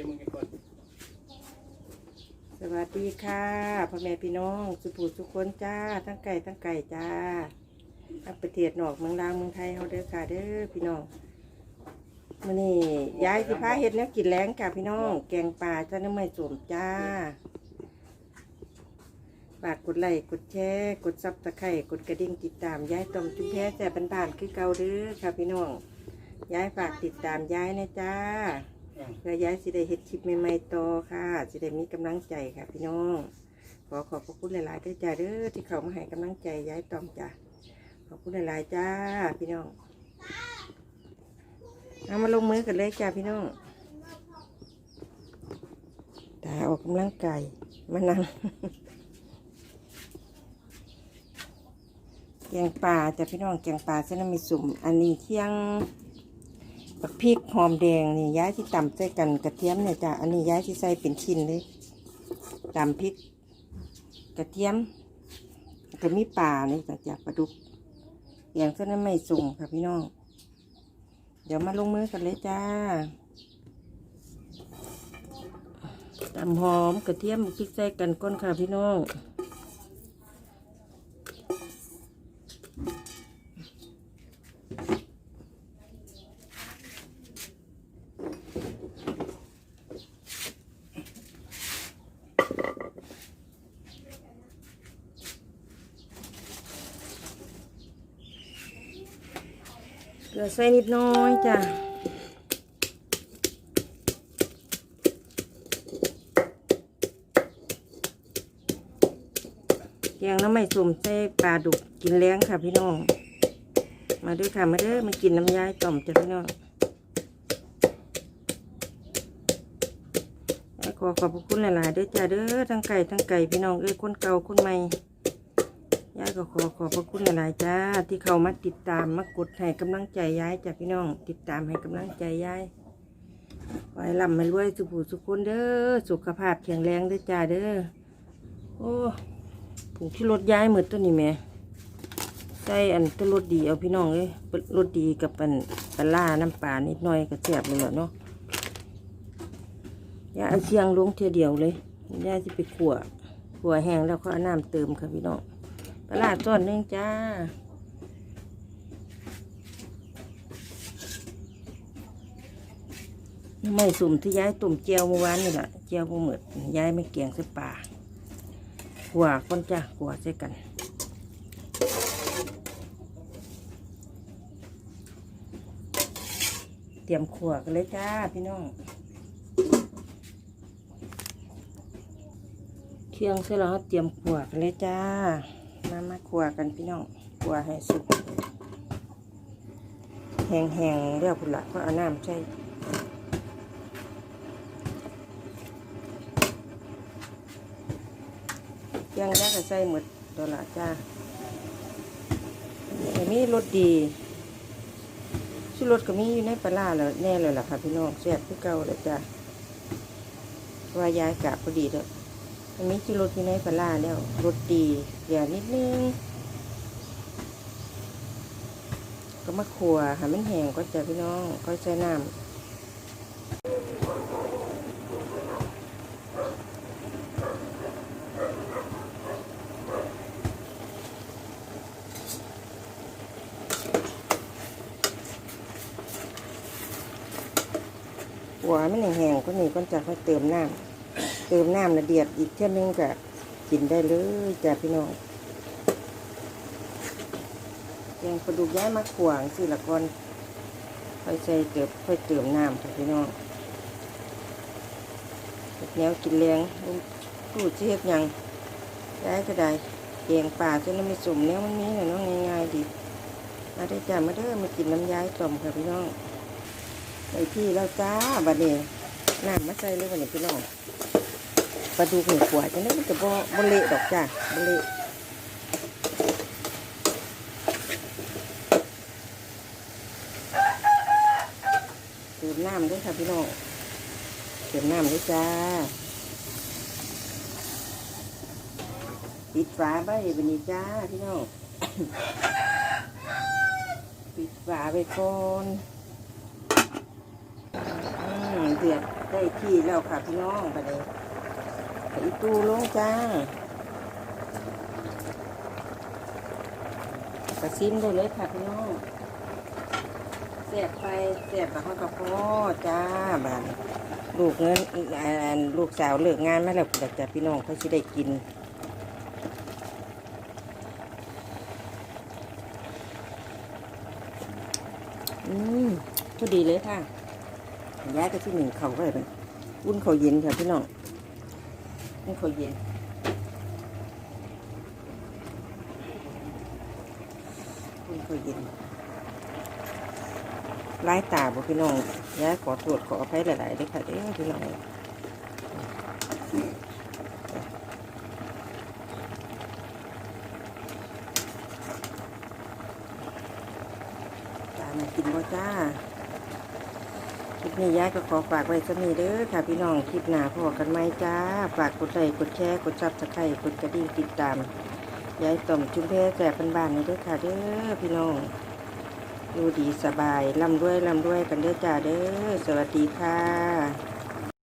ชิมมึงกันก่อนสวัสดีค่ะพ่อแม่พี่น้องสุภูสุคนจ้า ทั้งไก่ทั้งไก่จ้าทั้งประเทศนอกเมืองลาวเมืองไทยเฮาเด้อค่ะเด้อพี่น้องมื้อนี้ยายสิพาเฮ็ดแนวกินแล้งค่ะพี่น้อง แกงป่าจ้าน้ำไม่สมจ้าฝากกดไลค์กดแชร์กดซับตะไคร่กดกระดิ่งติดตามยายต้มจุ๊บแพ้แต่บ้านคือเก่าเด้อค่ะพี่น้องยายฝากติดตามยายนะจ้า เพื่อยายสิได้เฮ็ดคลิปใหม่ๆต่อค่ะ สิได้มีกำลังใจค่ะ พี่น้อง ขอขอบพระคุณหลายๆด้วยจ้าเด้อที่เขามาให้กำลังใจยายตอมจ้าขอบคุณหลายๆจ้า พี่น้องเอามาลงมือกันเลยจ้าพี่น้องตาออกกำลังกายมานั่งแกงป่าจ้ะพี่น้องแกงป่าเส้นน้ำมีสุ่ม อันนี้เที่ยง บักพริกหอมแดงนี่ย้ายที่ตำใส่กันกระเทียมเนี่ยจ้ะอันนี้ย้ายที่ใส่เป็นชิ้นเลยตำพริก กระเทียมก็มีป่านี่จ้ะจ้ะปลาดุกอย่างเส้นนั้นไม่สูงค่ะพี่น้อง เดี๋ยวมาลงมือกันเลยจ้าตำหอมกระเทียมพริกใส่กันก้นค่ะพี่น้อง ลือใส่นิดน้อยจ้ะแกงน้ำไม่สุ่มใส่ปลาดุกกินเลี้ยงค่ะพี่น้อง มาด้วยค่ะมาเด้อมากินน้ำยายต่อมจ้ะพี่น้องขอขอบคุณหลายๆเด้อจ้าเด้อทั้งไก่ทั้งไก่พี่น้องเอ้ยคนเก่าคนใหม่ ก็ขอขอบพระคุณหลายๆจ้า ที่เขามาติดตามมากดให้กำลังใจย้ายจ้ะพี่น้อง ติดตามให้กำลังใจย้ายไว้ลำไม่รวยสุขสุขคนเด้อสุขภาพแข็งแรงเด้อจ้าเด้อโอ้ผูกที่รถย้ายหมดตัวนี้แหม่ใส่อันตัวรถดีเอาพี่น้องเอ้ยรถดีกับอันปลาร้าน้ำปลานิดหน่อยก็แซ่บเลยเนาะยายเอาเชียงลงเทียเดียวเลยยายจะไปขั่วขั่วแห้งแล้วก็น้ำเติมค่ะพี่น้อง ปลาร้าต้นหนึงจ้าไม่สุ่มที่ย้ายตุ่มเจียวเมื่อวานนี่แหละเจียวบ่หมดย้ายไม่เกี่ยงใส่ป่าขัวก้นจ้าขัวใส่กันเตรียมขัวกันเลยจ้าพี่น้องเที่ยงเสร็จแล้วเตรียมขัวกันเลยจ้า มามาขัวกันพี่น้องขัวให้สุกแห้งๆเรียบพุ่นละก็เอาน้ำใส่เที่ยงแล้วก็ใส่หมดตัวละจ้าแต่มีรสดีชุรสก็มีอยู่ในปลาราแล้วแน่เลยล่ะค่ะพี่น้องแซ่บคือเก่าเลยจ้าว่ายายกะพอดีแล้ว อันนี้ที่รสอยู่ในปลาร้าแล้วรสดีเดี๋ยวนิดนึง ก็มาขัวห้มันแห้งก็จะพี่น้องก็ใส่น้ำขัวมันแห้งๆก็นี่ก็จะค่อยเติมน้ำ เติมน้ำละเดียดอีกเท่านึงก็กินได้เลยจ้ะพี่น้องแกงปลาดุกย้ายมาขวางสิละก่อนค่อยใส่เติมค่อยเติมน้ำค่ะพี่น้องเฮ็ดแนวกินแรงตู้เฮ็ดยังย้ก็ได้แกงป่าจนไม่สุ่มแนวมันมีน่ะเนาะง่ายๆดีมาได้จ้ะมาเด้อมากินน้ำย้ายต้มค่ะพี่น้องไปที่แล้วจ้าบัดนี้น้ำมาใส่เลยวันนี้พี่น้อง ลาดุกหนึ่งขวดจังนั้นมันจะบ่บ่เละดอกจ้ะบ่เละเติมน้ำด้วยค่ะพี่น้องเติมน้ำด้วยจ้าปิดฝาไว้วันนี้จ้าพี่น้องปิดฝาไว้ก่อนอืมเดือดได้ที่แล้วค่ะพี่น้องไปเลย อีตู้ลงจ้ากระซิมได้เลยค่ะพี่น้องเสียบไปเสียบกับข้าวกระเพาะจ้าบานลูกเงินอ่าลูกสาวเลิกงานมาแล้วเดี๋ยวจะพี่น้องเขาจะได้กินอืมพอดีเลยค่ะย้ายก็ที่หนึ่งเขาก็เลยอุ่นเขาเย็นค่ะพี่น้อง อุ่นเขาเย็นคุณเคยเยินไล่ตาบ่พี่น้องย่ายขอโทษขออภัยหลายๆด้วยค่ะเด้อพี่น้องตามากินบ่จ้า คลิปนี้ย่าก็ขอฝากไว้สักนี้เด้อค่ะพี่น้องคลิปหน้าพอกันไหมจ้า ฝากกดไลค์กดแชร์กดซับสไครต์กดกระดิ่งติดตามยายต่อมจุ้มแพแจกบ้านๆนี่เด้อค่ะเด้อพี่น้องดูดีสบายร่ำรวยร่ำรวยกันเด้อจ้าเด้อสวัสดีค่ะ